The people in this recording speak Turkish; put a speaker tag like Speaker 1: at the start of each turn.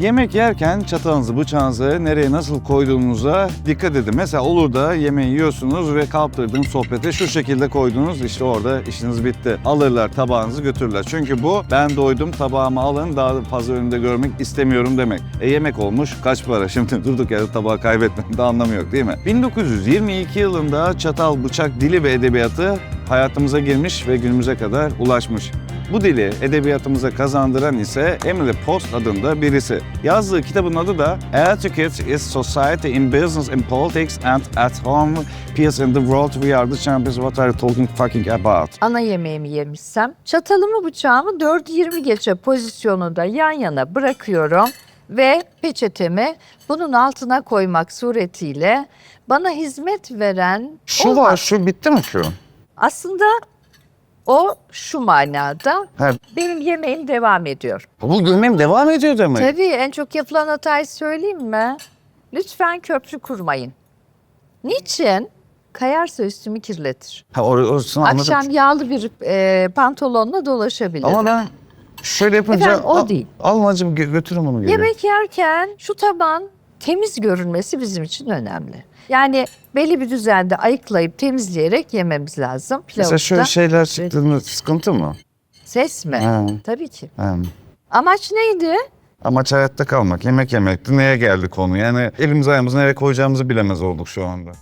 Speaker 1: Yemek yerken çatalınızı, bıçağınızı nereye nasıl koyduğunuza dikkat edin. Mesela olur da yemeği yiyorsunuz ve kaptırdığınız sohbete şu şekilde koydunuz işte orada işiniz bitti. Alırlar tabağınızı götürürler. Çünkü bu ben doydum tabağımı alın daha fazla önümde görmek istemiyorum demek. E yemek olmuş kaç para şimdi durduk yerde tabağı kaybetmenin de anlamı yok değil mi? 1922 yılında çatal, bıçak, dili ve edebiyatı hayatımıza girmiş ve günümüze kadar ulaşmış. Bu dili edebiyatımıza kazandıran ise Emily Post adında birisi. Yazdığı kitabın adı da Etiquette is Society in Business in Politics and at Home, Peace in the World, We Are the Champions, What Are you talking fucking about?
Speaker 2: Ana yemeğimi yemişsem çatalımı bıçağımı 4-20 geçe pozisyonunda yan yana bırakıyorum ve peçetemi bunun altına koymak suretiyle bana hizmet veren
Speaker 1: Şu
Speaker 2: olmaz.
Speaker 1: var, şu bitti mi şu?
Speaker 2: Aslında o şu manada
Speaker 1: Ha,
Speaker 2: benim yemeğim devam ediyor.
Speaker 1: bu gülmem devam ediyor demek.
Speaker 2: Tabii en çok yapılan hatayı söyleyeyim mi? Lütfen köprü kurmayın. Niçin? Kayarsa üstümü kirletir.
Speaker 1: Ha, or orasını anladım.
Speaker 2: Akşam yağlı bir e, pantolonla dolaşabilirim.
Speaker 1: Ama ben şöyle yapınca...
Speaker 2: Efendim, o
Speaker 1: al-
Speaker 2: değil.
Speaker 1: Almacım gö- götürün bunu geri.
Speaker 2: Yemek yerken şu taban temiz görünmesi bizim için önemli. Yani belli bir düzende ayıklayıp temizleyerek yememiz lazım.
Speaker 1: Mesela
Speaker 2: Pilavı
Speaker 1: şöyle
Speaker 2: da.
Speaker 1: şeyler çıktığında sıkıntı mı?
Speaker 2: Ses mi?
Speaker 1: Ha.
Speaker 2: Tabii ki.
Speaker 1: Ha.
Speaker 2: Amaç neydi?
Speaker 1: Amaç hayatta kalmak, yemek yemekti. Neye geldi konu? Yani elimizi ayağımızı nereye koyacağımızı bilemez olduk şu anda.